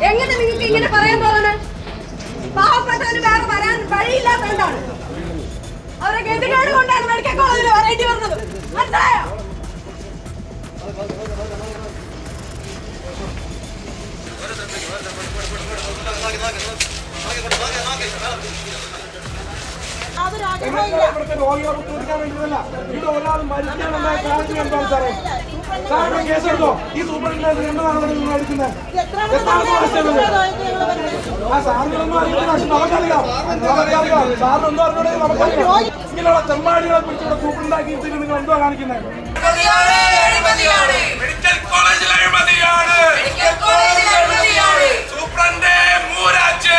എങ്ങനെ നിങ്ങൾക്ക് ഇങ്ങനെ പറയാൻ തോന്നുന്നു പാവപ്പെട്ടവന് വേറെ വരാൻ വഴിയില്ലാത്തതുകൊണ്ടാണ് അവരെ ഗതികേട് കൊണ്ടാണ് മെഡിക്കൽ കോളേജിൽ വരേണ്ടി വന്നത് മനസ്സിലായോ ഇവിടുത്തെ രോഗികളെ ബുദ്ധിമുട്ടിക്കാൻ വേണ്ടിയതല്ല ഇവിടെ ഒരാൾ മരിക്കാനുണ്ടായ കാരണം എന്താണ് സാറേ? സാറിന്റെ കേസെടുത്തോ ഈ സൂപ്പറിന്റെ രണ്ട് നടപടി നിങ്ങൾ വർഷമുള്ളത് ആ സാറിനൊന്നും അറിയില്ല. പക്ഷെ നമുക്കറിയാം. നമുക്കറിയാം. സാറിന് എന്തോ അറിഞ്ഞൂടെ. നമുക്കറിയാം. ഇങ്ങനെയുള്ള ചെമ്മാടികളെ പിടിച്ചിവിടെ സൂപ്പറുണ്ടാക്കി ഇരുത്തിട്ട് നിങ്ങൾ എന്തോ കാണിക്കുന്നത് മെഡിക്കൽ കോളേജിൽ അഴിമതിയാണ് സൂപ്രണ്ടേ മൂരാച്ച്.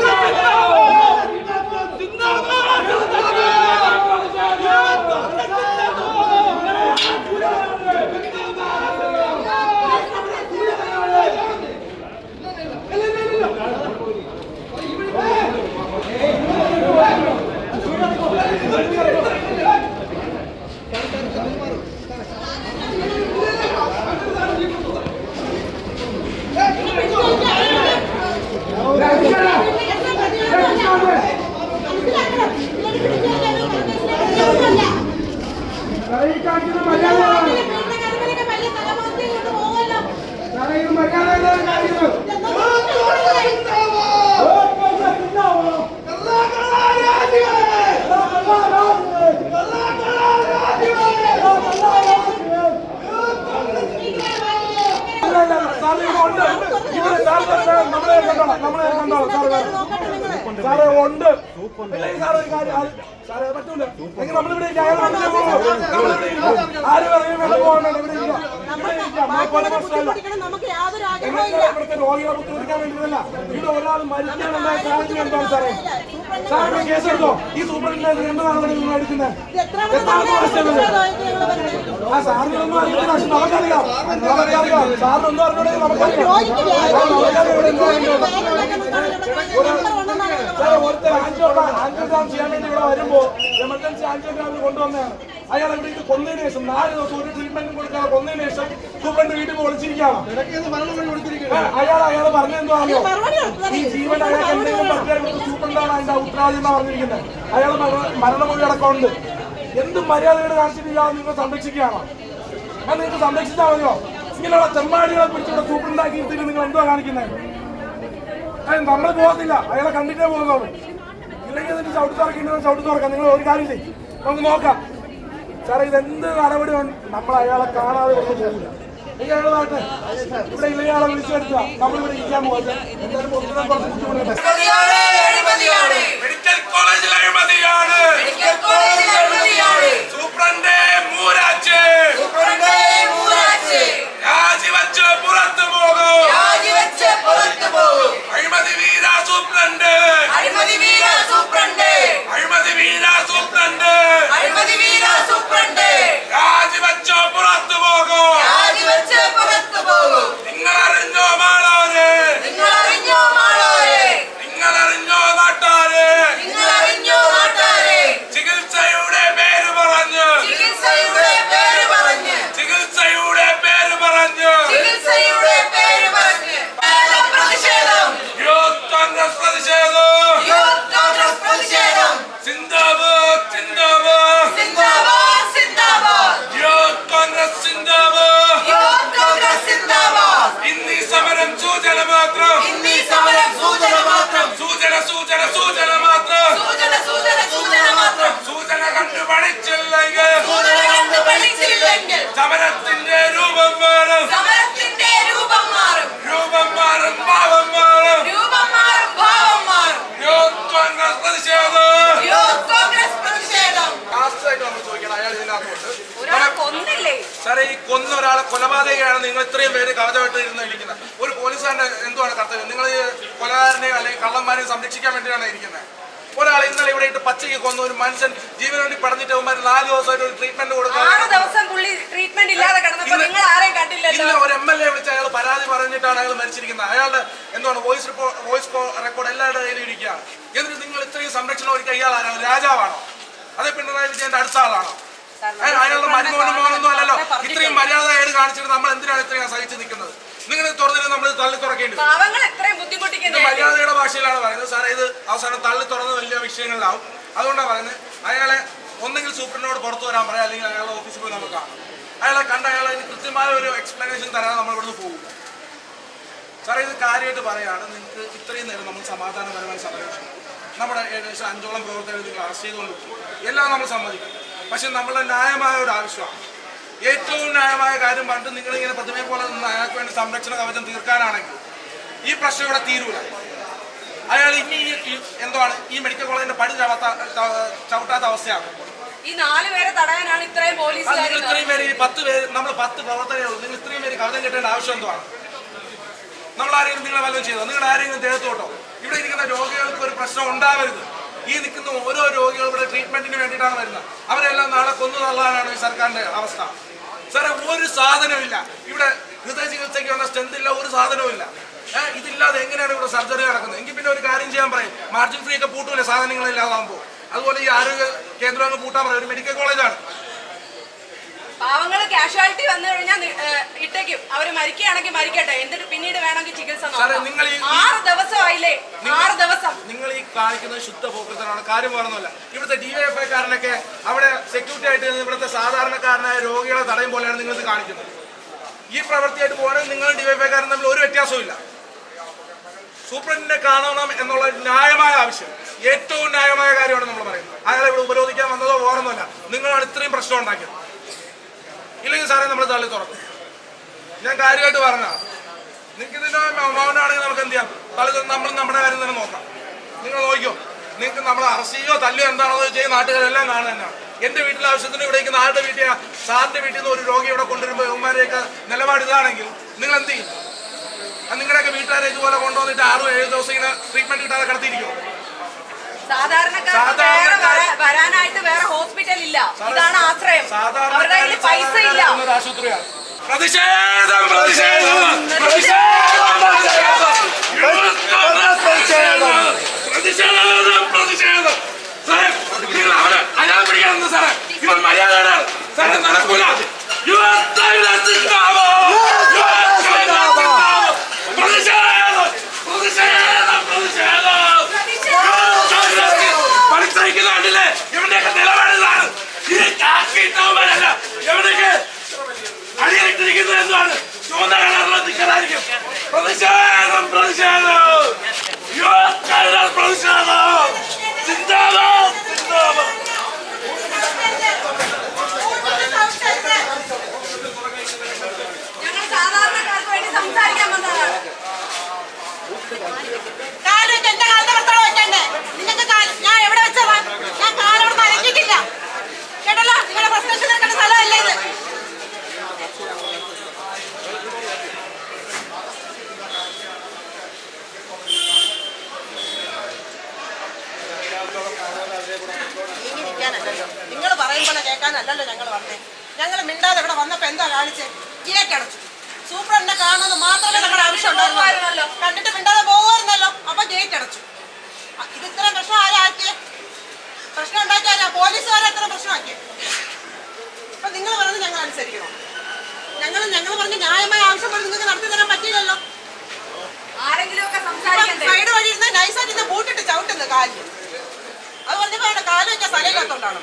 സാറേ ഈ കാണിക്കുന്ന മര്യാദയാണ് സാറേ ഇത് മര്യാദയാണ് കാണിക്കുന്നത് അല്ല, അല്ല, സാറേ ഇവിടെ ഉണ്ട്. ഇവിടെ സാറിന്റെ നമ്മളെ കണ്ടോളാം നമ്മളെ കണ്ടോളാം. വേറെ സാറേ ഉണ്ട്. സാറേ ഒരു കാര്യം. സാറേ പറ്റൂല നമ്മളിവിടെ വേണ്ട പോകണ്ട ഇവിടെ ഇല്ല. ഇവിടുത്തെ രോഗികളെ ബുദ്ധിമുട്ടിക്കാൻ ഒരാൾ സാഹചര്യം എന്താണ് സാറേ? സാറിന്റെ കേസെടുത്തോ ഈ നിങ്ങൾ എടുക്കുന്നത്? ആ സാറിനൊന്നും അറിയില്ല പക്ഷെ നമുക്കറിയാം. നമുക്കറിയാം. സാറിന് എന്തോ അറിഞ്ഞൂടെ നമുക്കറിയാം. സാറേ ഒരുത്തർ ആൻജിയോഗ്രാം ആൻജിയോഗ്രാം ചെയ്യാൻ വേണ്ടി ഇവിടെ വരുമ്പോ എമർജൻസി ആൻജിയോഗ്രാമിൽ കൊണ്ടുവന്നതാണ് അയാൾ ഇവിടെ ഇത് കൊന്നതിന് ശേഷം നാല് ദിവസം ഒരു ട്രീറ്റ്മെന്റും കൊടുക്കാതെ കൊന്നതിന് ശേഷം സൂപ്രണ്ട് വീട്ടിൽ ഒളിച്ചിരിക്കുകയാണ്. അയാൾ അയാൾ പറഞ്ഞെന്താണോ ഈ ജീവൻ അയാൾക്ക് എന്തെങ്കിലും പറ്റിയാൽ സൂപ്രണ്ടാണ് അതിന്റെ ഉത്തരവാദി എന്നാ പറഞ്ഞിരിക്കുന്നത്. അയാൾ മരണമൊഴി അടക്കമുണ്ട്. എന്ത് മര്യാദയോട് കാണിച്ചിട്ടില്ല നിങ്ങൾ സംരക്ഷിക്കുകയാണോ? ഞാൻ നിങ്ങൾക്ക് സംരക്ഷിച്ചാൽ മതിയോ? ഇങ്ങനെയുള്ള ചെമ്മാടികളെ പിടിച്ചിവിടെ സൂപ്രണ്ടാക്കി നിങ്ങൾ എന്തോ കാണിക്കുന്നത് നമ്മൾ പോകത്തില്ല. അയാളെ കണ്ടിട്ടേ പോകുന്നുള്ളൂ. ഇല്ലെങ്കിൽ എന്നിട്ട് ചവിട്ട് തുറക്കേണ്ടത് ചവിട്ട് തുറക്കാം. നിങ്ങൾ ഒരു കാര്യം ചെയ്യും. നമുക്ക് നോക്കാം. സാറേ ഇതെന്ത് നടപടി നമ്മൾ അയാളെ കാണാതെ കൊണ്ട് പോകില്ല ഇവിടെ ഇല്ലെങ്കിൽ അയാളെ വിളിച്ചെടുക്കുക നമ്മളിവിടെ ഇരിക്കാൻ പോകട്ടെ എന്തായാലും കുറച്ച് ബുദ്ധിമുട്ടുണ്ട് സൂപ്രണ്ട് ഒരാളെ കൊലപാതകയാണ് നിങ്ങൾ ഇത്രയും പേര് കവചമായിട്ട് ഇരുന്ന് ഇരിക്കുന്നത്. ഒരു പോലീസുകാരന്റെ എന്തുവാണ് കർത്തവ്യം? നിങ്ങൾ കൊലകാരനെയോ അല്ലെങ്കിൽ കള്ളന്മാരെയും സംരക്ഷിക്കാൻ വേണ്ടിയാണ് ഇരിക്കുന്നത്. ഒരാൾ ഇന്നലെ ഇവിടെ ഇട്ട് പച്ചയ്ക്ക് കൊന്ന. ഒരു മനുഷ്യൻ ജീവന് വേണ്ടി പടഞ്ഞിട്ട് അവന്മാർ നാല് ദിവസം ഒരു ട്രീറ്റ്മെന്റ് കൊടുക്കുന്നത് ദിവസം പുള്ളി ട്രീറ്റ്മെന്റ് ഇല്ലാതെ കിടന്നപ്പോൾ നിങ്ങൾ ആരെയും കണ്ടില്ലല്ലോ? ഒരു എം എൽ എ വിളിച്ച് അയാൾ പരാതി പറഞ്ഞിട്ടാണ് അയാൾ മരിച്ചിരിക്കുന്നത്. അയാളുടെ എന്താണ് വോയിസ് റിപ്പോർട്ട് വോയിസ് റെക്കോർഡ് എല്ലാവരുടെ കയ്യിലും ഇരിക്കുകയാണ്. എന്നിട്ട് നിങ്ങൾ ഇത്രയും സംരക്ഷണം ഒരുക്കുക ഇയാൾ ആരാണ് രാജാവാണോ? അതേ പിണറായി വിജയന്റെ അടുത്ത ആളാണോ? അയാളുടെ മരുമോനും മോനൊന്നും അല്ലല്ലോ. ഇത്രയും മര്യാദയായിട്ട് കാണിച്ചിട്ട് നമ്മൾ എന്തിനാണ് ഇത്രയും സഹിച്ചു നിൽക്കുന്നത്? നിങ്ങൾ തുറന്നിട്ട് നമ്മൾ തള്ളി തുറക്കേണ്ടി മര്യാദയുടെ ഭാഷയിലാണ് പറയുന്നത്. സാറേ ഇത് അവസാനം തള്ളി തുറന്ന് വലിയ വിഷയങ്ങളിലാവും. അതുകൊണ്ടാണ് പറയുന്നത് അയാളെ ഒന്നെങ്കിൽ സൂപ്രണ്ടിനോട് പുറത്തു വരാൻ പറയാം അല്ലെങ്കിൽ അയാളുടെ ഓഫീസിൽ പോയി നമുക്ക് കാണാം. അയാളെ കണ്ട അയാളെ അതിന് കൃത്യമായ ഒരു എക്സ്പ്ലനേഷൻ തരാതെ നമ്മൾ ഇവിടുന്ന് പോകും. സാറേ ഇത് കാര്യമായിട്ട് പറയാണ്. നിങ്ങൾക്ക് ഇത്രയും നേരം നമ്മൾ സമാധാനപരമായി സമരം നമ്മുടെ ഏകദേശം അഞ്ചോളം പ്രവർത്തകർ നിങ്ങൾ അറസ്റ്റ് ചെയ്തുകൊണ്ട്. എല്ലാം നമ്മൾ സമ്മതിക്കും. പക്ഷെ നമ്മളെ ന്യായമായ ഒരു ആവശ്യമാണ്. ഏറ്റവും ന്യായമായ കാര്യം പണ്ട് നിങ്ങളിങ്ങനെ പ്രതിമയെ പോലെ നിന്ന് അയാൾക്ക് വേണ്ടി സംരക്ഷണ കവചം തീർക്കാനാണെങ്കിൽ ഈ പ്രശ്നം ഇവിടെ തീരൂല. അയാൾ ഇനി എന്താണ് ഈ മെഡിക്കൽ കോളേജിന്റെ പടി ചവിട്ടാത്ത അവസ്ഥയാണ്. ഈ നാല് പേരെ തടയാനാണ് ഇത്രയും പോലീസ് നിങ്ങൾ ഇത്രയും പേര് ഈ പത്ത് പേര് നമ്മൾ പത്ത് പ്രവർത്തകരുള്ളൂ നിങ്ങൾ ഇത്രയും പേര് കവചം കിട്ടേണ്ട ആവശ്യം എന്തുവാണ്? നമ്മൾ ആരെങ്കിലും നിങ്ങളെ വല്ലതും ചെയ്തോ? നിങ്ങൾ ആരെങ്കിലും ദേഹത്തോട്ടോ? ഇവിടെ ഇരിക്കുന്ന രോഗികൾക്ക് ഒരു പ്രശ്നം ഉണ്ടാവരുത്. ഈ നിൽക്കുന്ന ഓരോ രോഗികളും ഇവിടെ ട്രീറ്റ്മെന്റിന് വേണ്ടിയിട്ടാണ് വരുന്നത്. അവരെല്ലാം നാളെ കൊന്നു തള്ളാനാണ് ഈ സർക്കാരിന്റെ അവസ്ഥ. സാറേ ഒരു സാധനമില്ല ഇവിടെ ഹൃദയ ചികിത്സയ്ക്ക് വേണ്ട സ്ട്രെങ്ത് ഇല്ല ഒരു സാധനവുമില്ല ഇതില്ലാതെ എങ്ങനെയാണ് ഇവിടെ സർജറി നടക്കുന്നത്? എങ്കിൽ പിന്നെ ഒരു കാര്യം ചെയ്യാൻ പറയും. മാർജിൻ ഫ്രീ ഒക്കെ പൂട്ടൂലേ സാധനങ്ങളില്ലാതാകുമ്പോൾ അതുപോലെ ഈ ആരോഗ്യ കേന്ദ്രം അങ്ങ് പൂട്ടാൻ പറയും. ഒരു മെഡിക്കൽ കോളേജാണ് പാവങ്ങൾ കാഷ്വാലിറ്റി വന്നു കഴിഞ്ഞാൽ ഇട്ടേക്കും. അവർ മരിക്കുകയാണെങ്കിൽ മരിക്കട്ടെ. എന്നിട്ട് പിന്നീട് വേണമെങ്കിൽ ചികിത്സ. നിങ്ങൾ ആറ് ആറ് ദിവസമായില്ലേ ആറ് ദിവസം. നിങ്ങൾ ഈ കാണിക്കുന്നത് ശുദ്ധ പോക്കൃത്തനാണ് കാര്യം പറഞ്ഞല്ല ഇവിടുത്തെ ഡിവൈഎഫ്ഐക്കാരനൊക്കെ അവിടെ സെക്യൂരിറ്റി ആയിട്ട് ഇവിടുത്തെ സാധാരണക്കാരനായ രോഗികളെ തടയും പോലെയാണ് നിങ്ങൾ ഇത് കാണിക്കുന്നത്. ഈ പ്രവൃത്തിയായിട്ട് പോകണമെങ്കിൽ നിങ്ങൾ ഡിവൈഎഫ്ഐക്കാരൻ തമ്മിൽ ഒരു വ്യത്യാസവും ഇല്ല സൂപ്രണ്ടിനെ കാണണം എന്നുള്ള ന്യായമായ ആവശ്യം ഏറ്റവും ന്യായമായ കാര്യമാണ് നമ്മൾ പറയുന്നത്. അയാളെ ഇവിടെ ഉപരോധിക്കാൻ വന്നതോ ഓർമ്മല്ല നിങ്ങളാണ് ഇത്രയും പ്രശ്നം ഉണ്ടാക്കിയത്. ഇല്ലെങ്കിൽ സാറേ നമ്മൾ തള്ളി തുറക്കും. ഞാൻ കാര്യമായിട്ട് പറഞ്ഞ നിങ്ങൾക്ക് ഇതിന്റെ മൗനാണെങ്കിൽ നമുക്ക് എന്ത് ചെയ്യാം? തുറന്ന് നമ്മൾ നമ്മുടെ കാര്യം തന്നെ നോക്കാം. നിങ്ങൾ നോക്കിയോ നിങ്ങൾക്ക് നമ്മൾ അറസ്റ്റ് ചെയ്യോ തല്ലിയോ എന്താണോ ചെയ്യുന്ന നാട്ടുകാരെല്ലാം കാണുക തന്നെയാണ് എന്റെ വീട്ടിലെ ആവശ്യത്തിന് ഇവിടെ നാളുടെ വീട്ടിൽ സാറിന്റെ വീട്ടിൽ നിന്ന് ഒരു രോഗി ഇവിടെ കൊണ്ടുവരുമ്പോൾ ബഹുമാരെയൊക്കെ നിലപാട് ഇതാണെങ്കിൽ നിങ്ങൾ എന്ത് ചെയ്യും? നിങ്ങളുടെയൊക്കെ വീട്ടുകാരെ ഇതുപോലെ കൊണ്ടുവന്നിട്ട് ആറും ഏഴ് ദിവസം ഇങ്ങനെ ട്രീറ്റ്മെന്റ് കിട്ടാതെ കിടത്തിയിരിക്കും സാധാരണ വേറെ വരാനായിട്ട് ഹോസ്പിറ്റൽ ഇല്ല. ഇതാണ് ആശ്രയം. അവരുടെ കയ്യിൽ പൈസ ഇല്ല. ഒരു ആശുപത്രിയാണ്. പ്രതിഷേധം പ്രതിഷേധം പ്രതിഷേധം പ്രതിഷേധം പ്രതിഷേധം പ്രതിഷേധം സാറേ നിങ്ങൾ അവരെ അയാളെ പിടിക്കാൻ നിന്ന് സാറേ ഇവൻ മര്യാദയാണ് സാറേ നടക്കൂല യുവത്വത്തിനാവോ യുവത്വത്തിനാവോ പ്രതിഷേധം പ്രതിഷേധം പ്രതിഷേധം പഠിച്ചയക്കുന്ന കണ്ടില്ലേ ഇവന്റെയൊക്കെ നിലപാട് ഇതാണ് ഈ കാക്കിട്ടവന്മാരല്ല എവിടേക്ക് അടിയിട്ടിരിക്കുന്നത് എന്താണ് ചുവന്ന കളറിലെ നിൽക്കലായിരിക്കും പ്രതിഷേധം ഇരിക്കാനല്ലല്ലോ. നിങ്ങൾ പറയുമ്പോൾ കേൾക്കാനല്ലല്ലോ ഞങ്ങൾ വന്നേ. ഞങ്ങൾ മിണ്ടാതെ ഇവിടെ വന്നപ്പോൾ എന്താ കാണിച്ചേ? ഗേറ്റടച്ചു സൂപ്രണ്ടിനെ കാണുന്നത് മാത്രമേ നമ്മുടെ ആവശ്യം ഉണ്ടായിരുന്നല്ലോ കണ്ടിട്ട് മിണ്ടാതെ പോകുമായിരുന്നല്ലോ. അപ്പൊ ഗേറ്റ് അടച്ചു. ഇത് ഇത്ര പ്രശ്നം ആരാക്കിയേ? പ്രശ്നം ഉണ്ടാക്കിയാലോ പോലീസുകാരെ എത്ര പ്രശ്നമാക്കിയേ? അപ്പൊ നിങ്ങൾ പറയുന്നത് ഞങ്ങൾ അനുസരിക്കണോ? ഞങ്ങൾ ഞങ്ങൾ പറഞ്ഞ ന്യായമായ ആവശ്യം പോലെ നിങ്ങൾക്ക് നടത്തി തരാൻ പറ്റിയില്ലല്ലോ. ആരെങ്കിലും സൈഡ് വഴി ഇരുന്ന് നൈസായിട്ട് ബൂട്ടിട്ട് ചവിട്ടുന്നു കാലിൽ അത് പറഞ്ഞപ്പോ കാൽ സ്ഥലമില്ലാത്തോണ്ടാണ്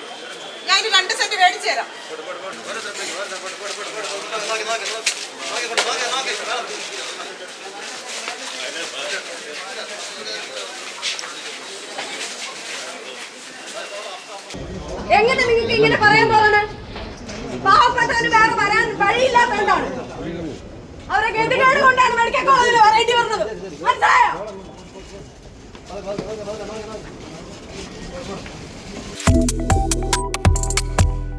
ഞാൻ ഇനി രണ്ട് സെന്റ് മേടിച്ചു തരാം. എങ്ങനെ നിങ്ങൾക്ക് ഇങ്ങനെ പറയാൻ പോകണം പാവപ്പെട്ടവന് വേറെ വരാൻ വഴിയില്ലാത്തതുകൊണ്ടാണ്. അവരെ ഗതികേട് കൊണ്ടാണ്? മെഡിക്കൽ കോളേജിൽ